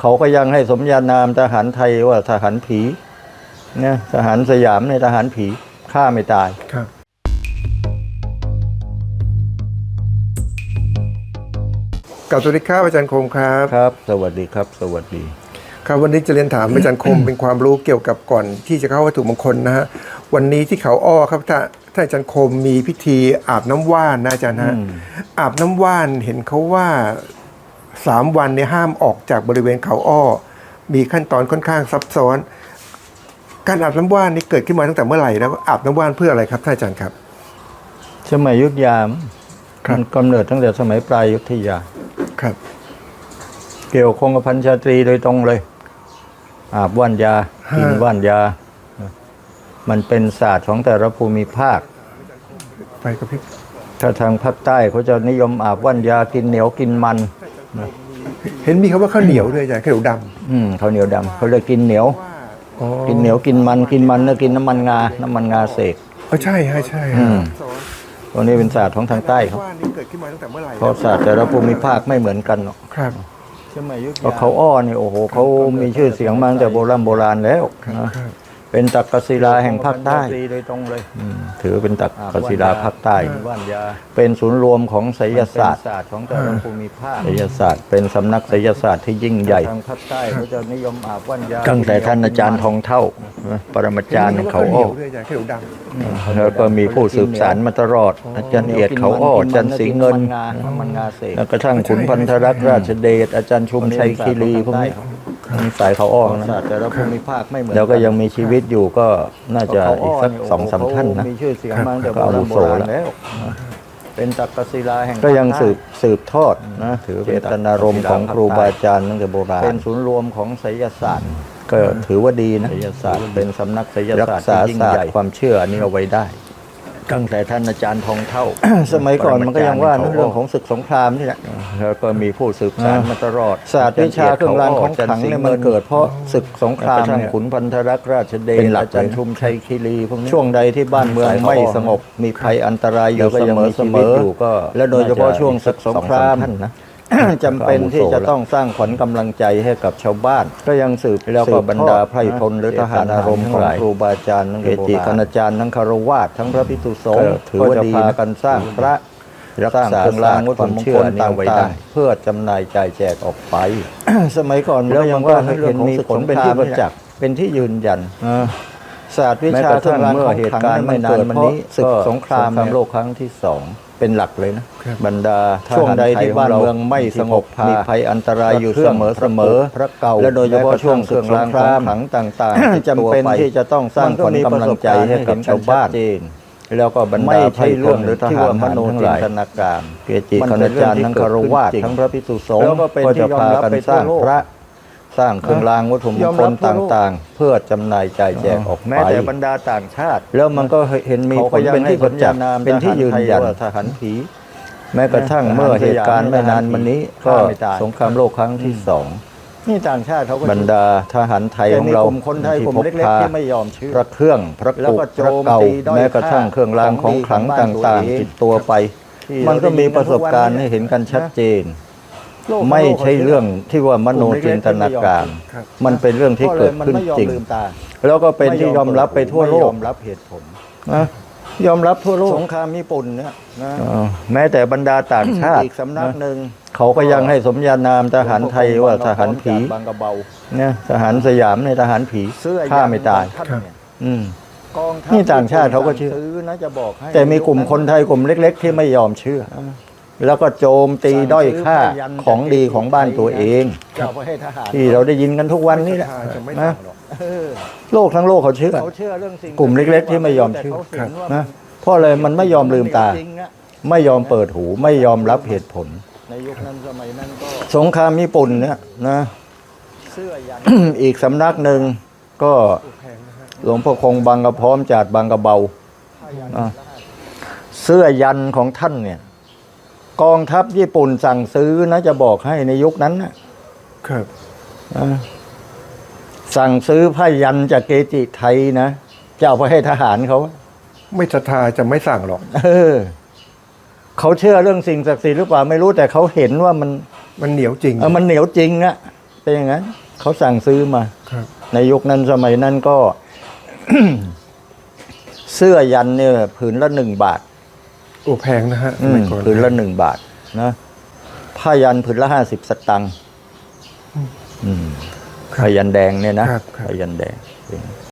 เขาก็ยังให้สมญานามทหารไทยว่าทหารผีเนี่ยทหารสยามในยทหารผีฆ่าไม่ตายครับกับสวัสดีครับอาจารย์คมครับ ครับ สวัสดีครับ สวัสดี ครับวันนี้จะเรียนถามอาจารย์คมเป็นความรู้เกี่ยวกับก่อนที่จะเข้าวัตถุมงคลนะฮะวันนี้ที่เขาอ้อครับถ้าถ้าอาจารย์คมมีพิธีอาบน้ำว่านนะอาจารย์ฮะอืมอาบน้ำว่านเห็นเขาว่า สามวันเนี่ยห้ามออกจากบริเวณเขาอ้อ มีขั้นตอนค่อนข้างซับซ้อน การอาบน้ำว่านนี่เกิดขึ้นมาตั้งแต่เมื่อไหร่แล้วอาบน้ำว่านเพื่ออะไรครับท่านอาจารย์ครับ สมัยอยุทธยามงครับมันกำเนิดตั้งแต่สมัยปลายอยุทธยาครับ เกี่ยวคงกับพันชาตรีโดยตรงเลย อาบว่านยากินว่านยา มันเป็นศาสตร์ของแต่ละภูมิภาค ไปกับพี่ถ้าทางภาคใต้เขาจะนิยมอาบว่านยากินเหนียวกินมัน เห็นมีคำว่าข้าวเหนียวด้วยอาจารย์ข้าวเหนียวดอืมเขาวเหนียวดำเขาเลยกินเหนียวำอ๋อกินเหนียวกินมันกินมันแล้วกินน้ำมันงา น้ำมันงาเสก เออใช่ฮะใช่อืฮะมตัวนี้เป็นศาสตร์ของทางใต้เขาว่านี่เกิดขึ้นมาตั้งแต่เมื่อไหร่เพราะศาสตร์แต่ละภูมิภาคไม่เหมือนกันหรอกครับเพราะเขาอ้อนี่โอ้โหเขามีชื่อเสียงมาตั้งแต่โบราณโบราณแล้วครับนะครับ เป็นตักกศิลาแห่งภาคใต้โดยตรงเลยถือเป็นตักกศิลาภาคใต้ เป็นศูนย์รวมของไสยศาสตร์ของแต่ละภูมิภาคไสยศาสตร์เป็นสำนักไสยศาสตร์ที่ยิ่งใหญ่ทางภาคใต้เขาจะนิยมอาบว่านยาตั้งแต่ท่านอาจารย์ทองเท่านะปรมาจารย์เขาข้าวเหนีอ้อยวด้วยอาจารย์ข้าวเหนียวดำแล้วก็มีผู้สืบสารมาตลอด อาจารย์เอียดเขาอ้ออาจารย์สิงห์เงินแล้วก็ทั้งขุนพันธรักษ์ราชเดชอาจารย์ชุมชัยคีรีพวกนี้ มีสายเขาอ้อนะแต่ละภูมิภาคไม่เหมือนแล้วก็ยังมีชีวิตอยู่ก็น่าจะอีกสักสองสามท่านนะมีชื่อเสียงมาตั้งแต่ก็อาวุโสโบราณแล้ว เป็นตักกศิลาแห่งก็ยังสืบสืบทอดนะถือเจตนารมณ์ของครูบาอาจารย์ตั้งแต่โบราณเป็นศูนย์รวมของไสยศาสตร์ก็ถือว่าดีนะไสยศาสตร์เป็นสำนักไสยศาสตร์ที่ยิ่งใหญ่ความเชื่ออันนี้เอาไว้ได้ ตั้งแต่ท่านอาจารย์ทองเท่า สมัยก่อนมันก็ยังว่านะเรื่องของศึกสงครามนี่แหละแล้วก็มีผู้สืบสานมาตลอด ศาสตร์วิชาเครื่องรางของขลังเนี่ยมันเกิดเพราะศึกสงครามเนี่ยขุนพันธรักษ์ราชเดชอาจารย์ชุมชัยคีรีพวกนี้ช่วงใดที่บ้านเมืองไม่สงบมีภัยอันตรายอยู่เสมอเสมออยู่ก็ และโดยเฉพาะช่วงศึกสงครามนะ จำเป็นที่จะต้องสร้างขวัญกำลังใจให้กับชาวบ้าน ก็ยังสืบแล้วก็บรรดาไพร่พลหรือทหารอารมณ์ของครูบาอาจารย์ทั้งเกจิคณาจารย์ทั้งคารวาสทั้งพระภิกษุสงฆ์ถือว่าดีพากันสร้างพระรักษาเครื่องรางวัตถุมงคลต่างๆเพื่อจำหน่ายจ่ายแจกออกไป สมัยก่อนแล้วยังว่าเห็นมีผลเป็นที่ประจักษ์เป็นที่ยืนยัน ศาสตร์วิชาเครื่องรางของขลังไม่นานมานี้ศึกสงครามโลกครั้งที่สองเป็นหลักเลยนะ บรรดาช่วงใดที่บ้านเมืองไม่สงบมีภัยอันตรายอยู่เสมอเสมอพระเก่าและโดยเฉพาะช่วงศึกสงครามขังต่างๆจำเป็นที่จะต้องสร้างขวัญกำลังใจให้กับชาวบ้านแล้วก็บรรดาไพร่พลหรือทหารมโนจินตนาการเกจิคณาจารย์ทั้งคารวาสทั้งพระภิกษุสงฆ์ก็จะพากันสร้างพระ สร้างเครื่องรางวัตถุมงคลต่างๆ เพื่อจำหน่ายจ่ายแจกออกไป แม้แต่บรรดาต่างชาติ แล้วมันก็เห็นมีผลเป็นที่ประจักษ์เป็นที่ยืนยัน ทหารผี แม้กระทั่งเมื่อเหตุการณ์ไม่นานมานี้ ก็ฆ่าไม่ตาย สงครามโลกครั้งที่สองนี่ต่างชาติเขาก็บรรดาทหารไทยแต่ของมีเรากลุ่มคนไทยกลุ่มเล็กๆที่ไม่ยอมเชื่อพระเครื่องพระแล้วกุก็พโจระมเก่าตีด้อยแม้กระทั่งเครื่องรางของขลังต่างๆติดตัวไป ที่มันก็มีประสบการณ์เราได้ยินให้เห็นกันชัดเจน โลกไม่ใช่เรื่องที่ว่ามโนจินตนาการ ครับ มันเป็นเรื่องที่เกิดขึ้นจริงก็เลยมันไม่ยอมลืมตาแล้วก็เป็นที่ยอมรับไปทั่วโลไม่ยกอมรับเหตุผลนะยอมรับทั่วโลกสงครามญี่ปุ่นเนี่ยนะเออแม้แต่บรรดาต่างชาติอีกสำนักหนึ่งเขาก็ยังให้สมญานามทหารไทยว่าทหารผีบางกระเบาเนี่ยทหารสยามในยทหารผีเสื้อฆ่าไม่ตาย ท่านเนี่ยอืม กองทัพนี่ต่างชาติเขาก็เชื่อ ซื้อนะจะบอกให้แต่มีกลุ่มคนไทยกลุ่มเล็ก ๆ ที่ไม่ยอมเชื่อ แล้วก็โจมตีด้อยค่าของดีของบ้านตัวเองจะเอาไปให้ทหารที่เราได้ยินกันทุกวันนี้แหละจะไม่นะต่างหรอกเออโลกทั้งโลกเขาเชื่อ เขาเชื่อเรื่องสิ่งกลุ่มเล็กๆที่ไม่ยอมเชื่อ แต่ขาห็นว่านะเพราะอะไรมันไม่ยอมลืมตา จริงอะไม่ยอมเปิดหูไม่ยอมรับเหตุผล ในยุคนั้นสมัยนั้นก็สงครามญี่ปุ่นเนี่ยนะ เสื้อยัน อีกสำนักหนึ่งก็แพงนะฮะหลวงพ่อคงบางกระพร้อมจัดบางกระเบาอะเสื้อยันของท่านเนี่ย กองทัพญี่ปุ่นสั่งซื้อนะจะบอกให้ในยุคนั้นนะครับอะสั่งซื้อผ้ายันจากเกจิไทยนะจะเอาไปให้ทหารเขา ไม่ศรัทธาจะไม่สั่งหรอก เออเขาเชื่อเรื่องสิ่งศักดิ์สิทธิ์หรือเปล่าไม่รู้แต่เขาเห็นว่ามันมันเหนียวจริงเออมันเหนียวจริงอะเป็นอย่างนั้นเขาสั่งซื้อมาครับในยุคนั้นสมัยนั้นก็ เสื้อยันเนี่ยผืนละหนึ่งบาท โอ้แพงนะฮะสอืมัมยก่อนผืนละหนึ่งบาทนะผ้ายันผืนละห้าสิบสตังค์อืมผ้ายันแดงเนี่ยนะครับครับ ผ้ายันแดง